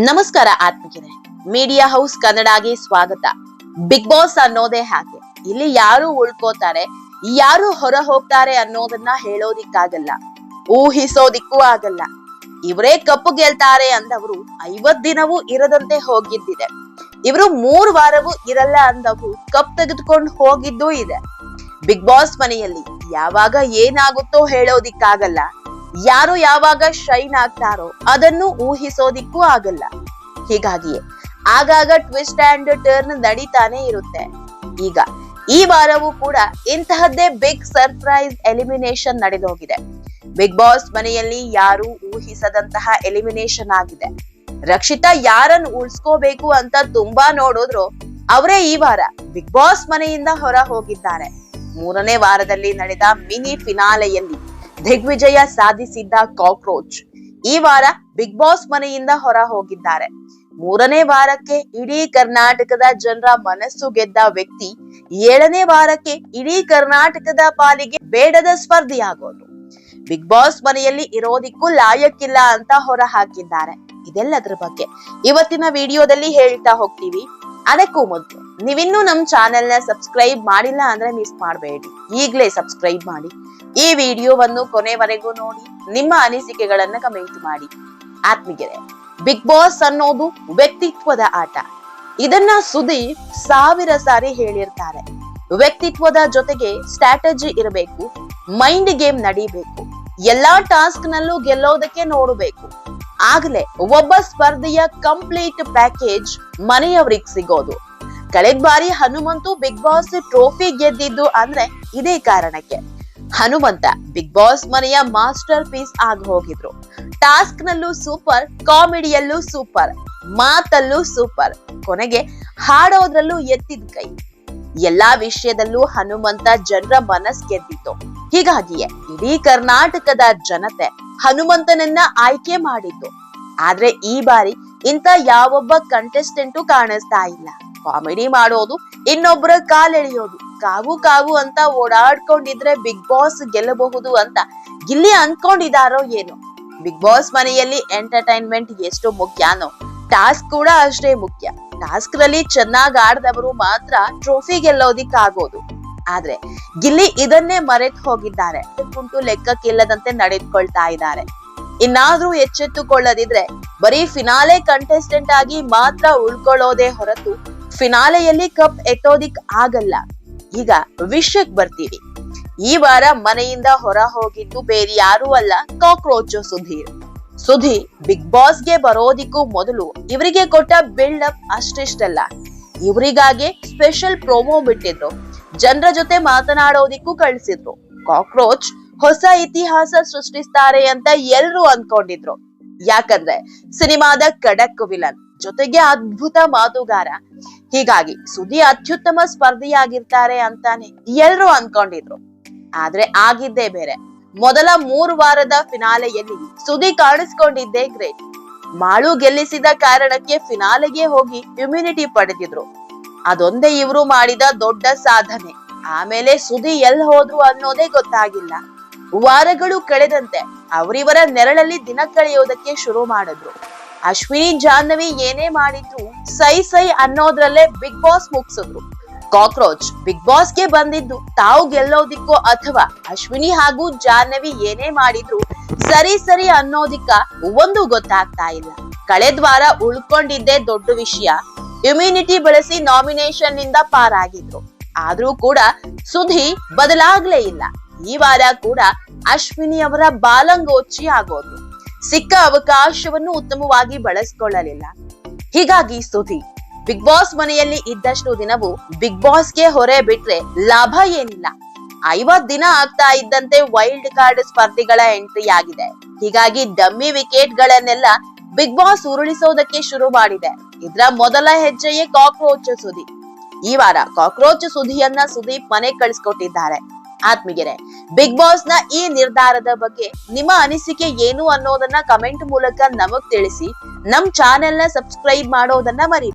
ನಮಸ್ಕಾರ ಆತ್ಮಿಕರೇ media house ಕನ್ನಡಗೆ ಸ್ವಾಗತ. Big boss ಅನ್ನೋದೇ ಹಾಗೆ. ಇಲ್ಲಿ ಯಾರು ಉಳ್ಕೋತಾರೆ, ಯಾರು ಹೊರ ಹೋಗ್ತಾರೆ ಅನ್ನೋದನ್ನ ಹೇಳೋದಿಕ್ಕಾಗಲ್ಲ. ಊಹಿಸೋದಿಕ್ಕೂ ಆಗಲ್ಲ. ಇವರೇ ಕಪ್ಪು ಗೆಲ್ತಾರೆ ಅಂದವರು ಐವತ್ ದಿನವೂ ಇರದಂತೆ ಹೋಗಿದ್ದಿದೆ. ಇವರು ಮೂರ್ ವಾರವೂ ಇರಲ್ಲ ಅಂದವರು ಕಪ್ ತೆಗೆದುಕೊಂಡು ಹೋಗಿದ್ದೂ ಇದೆ. ಬಿಗ್ ಬಾಸ್ ಮನೆಯಲ್ಲಿ ಯಾವಾಗ ಏನಾಗುತ್ತೋ ಹೇಳೋದಿಕ್ಕಾಗಲ್ಲ. ಯಾರು ಯಾವಾಗ ಶೈನ್ ಆಗ್ತಾರೋ ಅದನ್ನು ಊಹಿಸೋದಿಕ್ಕೂ ಆಗಲ್ಲ. ಹೀಗಾಗಿಯೇ ಆಗಾಗ ಟ್ವಿಸ್ಟ್ ಅಂಡ್ ಟರ್ನ್ ನಡೀತಾನೆ ಇರುತ್ತೆ. ಈಗ ಈ ವಾರವೂ ಕೂಡ ಇಂತಹದ್ದೇ ಬಿಗ್ ಸರ್ಪ್ರೈಸ್ ಎಲಿಮಿನೇಷನ್ ನಡೆದೋಗಿದೆ. ಬಿಗ್ ಬಾಸ್ ಮನೆಯಲ್ಲಿ ಯಾರು ಊಹಿಸದಂತಹ ಎಲಿಮಿನೇಷನ್ ಆಗಿದೆ. ರಕ್ಷಿತಾ ಯಾರನ್ನು ಉಳಿಸ್ಕೋಬೇಕು ಅಂತ ತುಂಬಾ ನೋಡಿದ್ರು ಅವರೇ ಈ ವಾರ ಬಿಗ್ ಬಾಸ್ ಮನೆಯಿಂದ ಹೊರ ಹೋಗಿದ್ದಾರೆ. ಮೂರನೇ ವಾರದಲ್ಲಿ ನಡೆದ ಮಿನಿ ಫಿನಾಲೆಯಲ್ಲಿ ದಿಗ್ವಿಜಯ ಸಾಧಿಸಿದ್ದ ಕಾಕ್ರೋಚ್ ಈ ವಾರ ಬಿಗ್ ಬಾಸ್ ಮನೆಯಿಂದ ಹೊರ ಹೋಗಿದ್ದಾರೆ ಮೂರನೇ ವಾರಕ್ಕೆ ಇಡೀ ಕರ್ನಾಟಕದ ಜನರ ಮನಸ್ಸು ಗೆದ್ದ ವ್ಯಕ್ತಿ ಏಳನೇ ವಾರಕ್ಕೆ ಇಡೀ ಕರ್ನಾಟಕದ ಪಾಲಿಗೆ ಬೇಡದ ಸ್ಪರ್ಧಿಯಾಗೋದು. ಬಿಗ್ ಬಾಸ್ ಮನೆಯಲ್ಲಿ ಇರೋದಿಕ್ಕೂ ಲಾಯಕ್ಕಿಲ್ಲ ಅಂತ ಹೊರ ಹಾಕಿದ್ದಾರೆ ಇದೆಲ್ಲದರ ಬಗ್ಗೆ ಇವತ್ತಿನ ವಿಡಿಯೋದಲ್ಲಿ ಹೇಳ್ತಾ ಹೋಗ್ತೀವಿ. ಅದಕ್ಕೂ ಮೊದಲು ನೀವಿನ್ನೂ ನಮ್ಮ ಚಾನೆಲ್ನ ಸಬ್ಸ್ಕ್ರೈಬ್ ಮಾಡಿಲ್ಲ ಅಂದ್ರೆ ಮಿಸ್ ಮಾಡಬೇಡಿ. ಈಗಲೇ ಸಬ್ಸ್ಕ್ರೈಬ್ ಮಾಡಿ. ಈ ವಿಡಿಯೋವನ್ನು ಕೊನೆವರೆಗೂ ನೋಡಿ, ನಿಮ್ಮ ಅನಿಸಿಕೆಗಳನ್ನ ಕಮೆಂಟ್ ಮಾಡಿ. ಆತ್ಮಿಗೆರೆ ಬಿಗ್ ಬಾಸ್ ಅನ್ನೋದು ವ್ಯಕ್ತಿತ್ವದ ಆಟ. ಇದನ್ನ ಸುದೀಪ್ ಸಾವಿರ ಸಾರಿ ಹೇಳಿರ್ತಾರೆ. ವ್ಯಕ್ತಿತ್ವದ ಜೊತೆಗೆ ಸ್ಟ್ರಾಟಜಿ ಇರಬೇಕು ಮೈಂಡ್ ಗೇಮ್ ನಡಿಬೇಕು, ಎಲ್ಲಾ ಟಾಸ್ಕ್ ನಲ್ಲೂ ಗೆಲ್ಲೋದಕ್ಕೆ ನೋಡಬೇಕು. ಆಗ್ಲೇ ಒಬ್ಬ ಸ್ಪರ್ಧೆಯ ಕಂಪ್ಲೀಟ್ ಪ್ಯಾಕೇಜ್ ಮನೆಯವರಿಗೆ ಸಿಗೋದು. ಕಳೆದ ಬಾರಿ ಹನುಮಂತು ಬಿಗ್ ಬಾಸ್ ಟ್ರೋಫಿ ಗೆದ್ದಿದ್ದು ಅಂದ್ರೆ ಇದೇ ಕಾರಣಕ್ಕೆ. ಹನುಮಂತ ಬಿಗ್ ಬಾಸ್ ಮನೆಯ ಮಾಸ್ಟರ್ ಪೀಸ್ ಆಗಿ ಹೋಗಿದ್ರು. ಟಾಸ್ಕ್ ನಲ್ಲೂ ಸೂಪರ್, ಕಾಮಿಡಿಯಲ್ಲೂ ಸೂಪರ್, ಮಾತಲ್ಲೂ ಸೂಪರ್, ಕೊನೆಗೆ ಹಾಡೋದ್ರಲ್ಲೂ ಎತ್ತಿದ ಕೈ. ಎಲ್ಲಾ ವಿಷಯದಲ್ಲೂ ಹನುಮಂತ ಜನರ ಮನಸ್ ಗೆದ್ದಿತ್ತು ಹೀಗಾಗಿಯೇ ಇಡೀ ಕರ್ನಾಟಕದ ಜನತೆ ಹನುಮಂತನನ್ನ ಆಯ್ಕೆ ಮಾಡಿದ್ದು ಆದ್ರೆ ಈ ಬಾರಿ ಇಂತ ಯಾವೊಬ್ಬ ಕಂಟೆಸ್ಟೆಂಟು ಕಾಣಿಸ್ತಾ ಇಲ್ಲ. ಕಾಮಿಡಿ ಮಾಡೋದು ಇನ್ನೊಬ್ಬರ ಕಾಲೆಳೆಯೋದು ಕಾವು ಕಾವು ಅಂತ ಓಡಾಡ್ಕೊಂಡಿದ್ರೆ ಬಿಗ್ ಬಾಸ್ ಗೆಲ್ಲಬಹುದು ಅಂತ ಇಲ್ಲಿ ಅನ್ಕೊಂಡಿದಾರೋ ಏನೋ. ಬಿಗ್ ಬಾಸ್ ಮನೆಯಲ್ಲಿ ಎಂಟರ್ಟೈನ್ಮೆಂಟ್ ಎಷ್ಟು ಮುಖ್ಯನೋ. ಟಾಸ್ಕ್ ಕೂಡ ಅಷ್ಟೇ ಮುಖ್ಯ. ಟಾಸ್ಕ್ನಲ್ಲಿ ಚೆನ್ನಾಗಿ ಆಡ್ದವರು ಮಾತ್ರ ಟ್ರೋಫಿ ಗೆಲ್ಲೋದಿಕ್ಕಾಗೋದು ಆದ್ರೆ ಗಿಲ್ಲಿ ಇದನ್ನೇ ಮರೆತು ಹೋಗಿದ್ದಾರೆ. ಕುಂಟು ಲೆಕ್ಕಕ್ಕಿಲ್ಲದಂತೆ ನಡೆದುಕೊಳ್ತಾ ಇದ್ದಾರೆ. ಇನ್ನಾದ್ರೂ ಎಚ್ಚೆತ್ತುಕೊಳ್ಳದಿದ್ರೆ ಬರೀ ಫಿನಾಲೆ ಕಂಟೆಸ್ಟೆಂಟ್ ಆಗಿ ಮಾತ್ರ ಉಳ್ಕೊಳ್ಳೋದೇ ಹೊರತು ಫಿನಾಲೆಯಲ್ಲಿ ಕಪ್ ಎತ್ತೋದಿಕ್ ಆಗಲ್ಲ. ಈಗ ವಿಷಯಕ್ ಬರ್ತೀವಿ. ಈ ವಾರ ಮನೆಯಿಂದ ಹೊರ ಹೋಗಿದ್ದು ಬೇರೆ ಯಾರೂ ಅಲ್ಲ, ಕಾಕ್ರೋಚ್ ಸುಧೀರ್. ಸುಧೀರ್ ಬಿಗ್ ಬಾಸ್ಗೆ ಬರೋದಿಕ್ಕೂ ಮೊದಲು ಇವರಿಗೆ ಕೊಟ್ಟ ಬಿಲ್ಡ್ ಅಪ್ ಅಷ್ಟಿಷ್ಟಲ್ಲ. ಇವರಿಗಾಗಿ ಸ್ಪೆಷಲ್ ಪ್ರೋಮೋ ಬಿಟ್ಟಿದ್ರು. ಜನರ ಜೊತೆ ಮಾತನಾಡೋದಿಕ್ಕೂ ಕಳಿಸಿದ್ರು. ಕಾಕ್ರೋಚ್ ಹೊಸ ಇತಿಹಾಸ ಸೃಷ್ಟಿಸ್ತಾರೆ ಅಂತ ಎಲ್ರು ಅನ್ಕೊಂಡಿದ್ರು. ಯಾಕಂದ್ರೆ ಸಿನಿಮಾದ ಕಡಕ್ ವಿಲನ್. ಜೊತೆಗೆ ಅದ್ಭುತ ಮಾತುಗಾರ. ಹೀಗಾಗಿ ಸುದಿ ಅತ್ಯುತ್ತಮ ಸ್ಪರ್ಧಿಯಾಗಿರ್ತಾರೆ ಅಂತಾನೆ ಎಲ್ರು ಅನ್ಕೊಂಡಿದ್ರು. ಆದ್ರೆ ಆಗಿದ್ದೇ ಬೇರೆ. ಮೊದಲ ಮೂರು ವಾರದ ಫಿನಾಲೆಯಲ್ಲಿ ಸುದಿ ಕಾಣಿಸ್ಕೊಂಡಿದ್ದೇ ಗ್ರೇಟ್ ಮಾಳು ಗೆಲ್ಲಿಸಿದ ಕಾರಣಕ್ಕೆ ಫಿನಾಲೆಗೆ ಹೋಗಿ ಇಮ್ಯುನಿಟಿ ಪಡೆದಿದ್ರು. ಅದೊಂದೇ ಇವರು ಮಾಡಿದ ದೊಡ್ಡ ಸಾಧನೆ. ಆಮೇಲೆ ಸುದಿ ಎಲ್ ಹೋದ್ರು ಅನ್ನೋದೇ ಗೊತ್ತಾಗಿಲ್ಲ. ವಾರಗಳು ಕಳೆದಂತೆ ಅವರಿವರ ನೆರಳಲ್ಲಿ ದಿನ ಕಳೆಯೋದಕ್ಕೆ ಶುರು ಮಾಡಿದ್ರು. ಅಶ್ವಿನಿ, ಜಾಹ್ನವಿ ಏನೇ ಮಾಡಿದ್ರು ಸೈ ಸೈ ಅನ್ನೋದ್ರಲ್ಲೇ ಬಿಗ್ ಬಾಸ್ ಮುಗಿಸಿದ್ರು. ಕಾಕ್ರೋಚ್ ಬಿಗ್ ಬಾಸ್ಗೆ ಬಂದಿದ್ದು ತಾವು ಗೆಲ್ಲೋದಿಕ್ಕೋ ಅಥವಾ ಅಶ್ವಿನಿ ಹಾಗೂ ಜಾಹ್ನವಿ ಏನೇ ಮಾಡಿದ್ರು ಸರಿ ಸರಿ ಅನ್ನೋದಿಕ್ಕ ಒಂದು ಗೊತ್ತಾಗ್ತಾ ಇಲ್ಲ. ಕಳೆದ ವಾರ ಉಳ್ಕೊಂಡಿದ್ದೇ ದೊಡ್ಡ ವಿಷಯ. ಇಮ್ಯುನಿಟಿ ಬಳಸಿ ನಾಮಿನೇಷನ್ನಿಂದ ಪಾರಾಗಿದ್ರು ಆದ್ರೂ ಕೂಡ ಸುದ್ದಿ ಬದಲಾಗ್ಲೇ ಇಲ್ಲ. ಈ ವಾರ ಕೂಡ ಅಶ್ವಿನಿ ಅವರ ಬಾಲಂಗೋಚಿ ಆಗೋದು. ಸಿಕ್ಕ ಅವಕಾಶವನ್ನು ಉತ್ತಮವಾಗಿ ಬಳಸಿಕೊಳ್ಳಲಿಲ್ಲ. ಹೀಗಾಗಿ ಸ್ತುತಿ ಬಿಗ್ ಬಾಸ್ ಮನೆಯಲ್ಲಿ ಇದ್ದಷ್ಟು ದಿನವೂ ಬಿಗ್ ಬಾಸ್ಗೆ ಹೊರೆ ಬಿಟ್ರೆ ಲಾಭ ಏನಿಲ್ಲ. ಐವತ್ ದಿನ ಆಗ್ತಾ ಇದ್ದಂತೆ ವೈಲ್ಡ್ ಕಾರ್ಡ್ ಸ್ಪರ್ಧಿಗಳ ಎಂಟ್ರಿ ಆಗಿದೆ. ಹೀಗಾಗಿ ಡಮ್ಮಿ ವಿಕೆಟ್ ಗಳನ್ನೆಲ್ಲ ಬಿಗ್ ಬಾಸ್ ಉರುಳಿಸೋದಕ್ಕೆ ಶುರು ಮಾಡಿದೆ. ಇದರ ಮೊದಲ ಹೆಜ್ಜೆಯೇ ಕಾಕ್ರೋಚ್ ಸುದಿ ಈ ವಾರ ಕಾಕ್ರೋಚ್ ಸುದಿಯನ್ನ ಸುದೀಪ್ ಮನೆ ಕಳಿಸ್ಕೊಟ್ಟಿದ್ದಾರೆ. ಆತ್ಮಿಗೆರೆ ಬಿಗ್ ಬಾಸ್ನ ಈ ನಿರ್ಧಾರದ ಬಗ್ಗೆ ನಿಮ್ಮ ಅನಿಸಿಕೆ ಏನು ಅನ್ನೋದನ್ನ ಕಮೆಂಟ್ ಮೂಲಕ ನಮಗ್ ತಿಳಿಸಿ, ನಮ್ ಚಾನೆಲ್ನ ಸಬ್ಸ್ಕ್ರೈಬ್ ಮಾಡೋದನ್ನ ಮರಿ